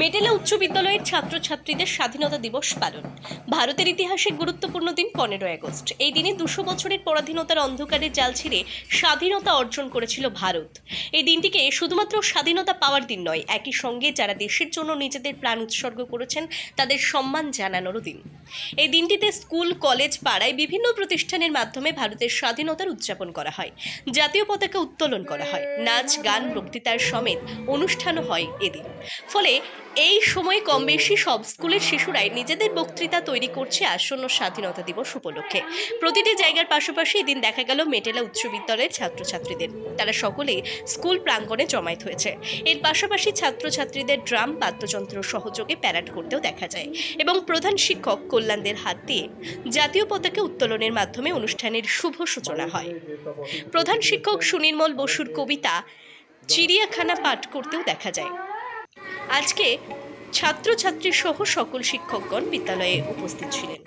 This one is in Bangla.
মেটেলা উচ্চ বিদ্যালয়ের ছাত্রছাত্রীদের স্বাধীনতা দিবস পালন। ভারতের ইতিহাসে গুরুত্বপূর্ণ দিন পনেরোই আগস্ট। এই দিনে দুশো বছরের পরাধীনতার অন্ধকারে জাল ছিঁড়ে স্বাধীনতা অর্জন করেছিল ভারত। এই দিনটিকে শুধুমাত্র স্বাধীনতা পাওয়ার দিন নয়, একই সঙ্গে যারা দেশের জন্য নিজেদের প্রাণ উৎসর্গ করেছেন, তাদের সম্মান জানানোরও দিন। এই দিনটিতে স্কুল, কলেজ, পাড়ায় বিভিন্ন প্রতিষ্ঠানের মাধ্যমে ভারতের স্বাধীনতার উদযাপন করা হয়, জাতীয় পতাকা উত্তোলন করা হয়, নাচ, গান, বক্তৃতার সমেত অনুষ্ঠানও হয় এদিন। ফলে এই সময় কম বেশি সব স্কুলের শিশুরাই নিজেদের বক্তৃতা তৈরি করছে আসন্ন স্বাধীনতা দিবস উপলক্ষে। প্রতিটি জায়গার পাশাপাশি এদিন দেখা গেল মেটেলা উচ্চ বিদ্যালয়ের ছাত্রছাত্রীদের। তারা সকলে স্কুল প্রাঙ্গণে জমায়েত হয়েছে। এর পাশাপাশি ছাত্রছাত্রীদের ড্রাম, বাদ্যযন্ত্র সহযোগে প্যারাড করতেও দেখা যায় এবং প্রধান শিক্ষক কল্যাণদের হাত দিয়ে জাতীয় পতাকা উত্তোলনের মাধ্যমে অনুষ্ঠানের শুভ সূচনা হয়। প্রধান শিক্ষক সুনির্মল বসুর কবিতা চিড়িয়াখানা পাঠ করতেও দেখা যায়। আজকে ছাত্রছাত্রী সহ সকল শিক্ষকগণ বিদ্যালয়ে উপস্থিত ছিলেন।